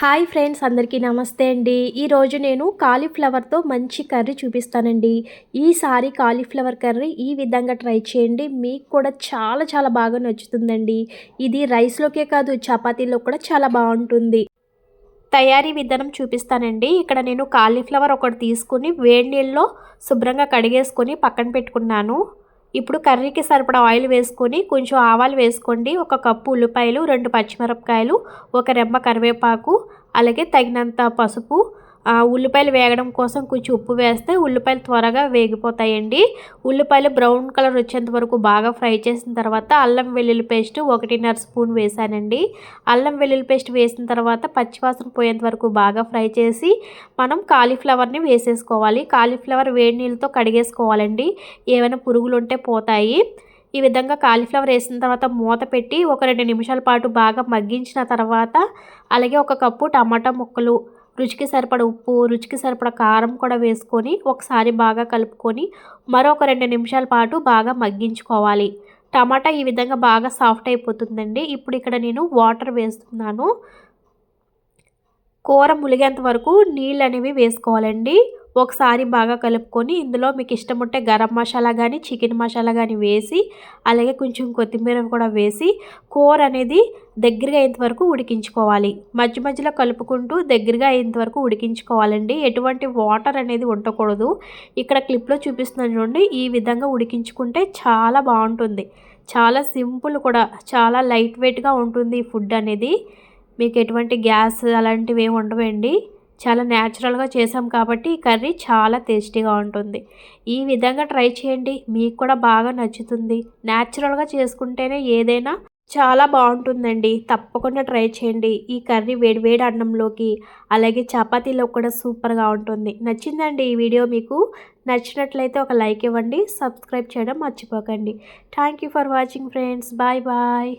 Hi friends అందరికీ నమస్తే అండి. ఈరోజు నేను కాలీఫ్లవర్తో మంచి కర్రీ చూపిస్తానండి. ఈసారి కాలీఫ్లవర్ కర్రీ ఈ విధంగా ట్రై చేయండి. మీకు కూడా చాలా చాలా బాగా నచ్చుతుందండి. ఇది రైస్లోకే కాదు చపాతీలో కూడా చాలా బాగుంటుంది. తయారీ విధానం చూపిస్తానండి. ఇక్కడ నేను కాలీఫ్లవర్ ఒకటి తీసుకుని వేడి నీళ్ళలో శుభ్రంగా కడిగేసుకొని పక్కన పెట్టుకున్నాను. ఇప్పుడు కర్రీకి సరిపడా ఆయిల్ వేసుకొని కొంచెం ఆవాలు వేసుకోండి. ఒక కప్పు ఉల్లిపాయలు రెండు పచ్చిమిరపకాయలు ఒక రెమ్మ కరివేపాకు అలాగే తగినంత పసుపు ఉల్లిపాయలు వేగడం కోసం కొంచెం ఉప్పు వేస్తే ఉల్లిపాయలు త్వరగా వేగిపోతాయండి. ఉల్లిపాయలు బ్రౌన్ కలర్ వచ్చేంత వరకు బాగా ఫ్రై చేసిన తర్వాత అల్లం వెల్లుల్లి పేస్ట్ ఒకటిన్నర స్పూన్ వేసానండి. అల్లం వెల్లుల్లి పేస్ట్ వేసిన తర్వాత పచ్చివాసన పోయేంత వరకు బాగా ఫ్రై చేసి మనం కాలీఫ్లవర్ని వేసేసుకోవాలి. కాలీఫ్లవర్ వేడి నీళ్ళతో కడిగేసుకోవాలండి. ఏమైనా పురుగులు ఉంటే పోతాయి. ఈ విధంగా కాలీఫ్లవర్ వేసిన తర్వాత మూత పెట్టి ఒక రెండు నిమిషాల పాటు బాగా మగ్గించిన తర్వాత అలాగే ఒక కప్పు టమాటా ముక్కలు రుచికి సరిపడ ఉప్పు రుచికి సరిపడ కారం కూడా వేసుకొని ఒకసారి బాగా కలుపుకొని మరొక రెండు నిమిషాల పాటు బాగా మగ్గించుకోవాలి. టమాటా ఈ విధంగా బాగా సాఫ్ట్ అయిపోతుందండి. ఇప్పుడు ఇక్కడ నేను వాటర్ వేస్తున్నాను. కూర ములిగేంత వరకు నీళ్ళు అనేవి వేసుకోవాలండి. ఒకసారి బాగా కలుపుకొని ఇందులో మీకు ఇష్టం ఉంటే గరం మసాలా కానీ చికెన్ మసాలా కానీ వేసి అలాగే కొంచెం కొత్తిమీర కూడా వేసి కూర అనేది దగ్గరగా అయ్యేంత వరకు ఉడికించుకోవాలి. మధ్య మధ్యలో కలుపుకుంటూ దగ్గరగా అయ్యేంత వరకు ఉడికించుకోవాలండి. ఎటువంటి వాటర్ అనేది ఉండకూడదు. ఇక్కడ క్లిప్లో చూపిస్తున్నాను చూడండి. ఈ విధంగా ఉడికించుకుంటే చాలా బాగుంటుంది. చాలా సింపుల్ కూడా చాలా లైట్ వెయిట్గా ఉంటుంది ఫుడ్ అనేది. మీకు ఎటువంటి గ్యాస్ అలాంటివి ఏమి ఉండవండి. చాలా న్యాచురల్గా చేసాం కాబట్టి ఈ కర్రీ చాలా టేస్టీగా ఉంటుంది. ఈ విధంగా ట్రై చేయండి. మీకు కూడా బాగా నచ్చుతుంది. న్యాచురల్గా చేసుకుంటేనే ఏదైనా చాలా బాగుంటుందండి. తప్పకుండా ట్రై చేయండి. ఈ కర్రీ వేడివేడి అన్నంలోకి అలాగే చపాతీలో కూడా సూపర్గా ఉంటుంది. నచ్చిందండి ఈ వీడియో మీకు? నచ్చినట్లయితే ఒక లైక్ ఇవ్వండి. సబ్స్క్రైబ్ చేయడం మర్చిపోకండి. Thank you for watching friends. Bye bye.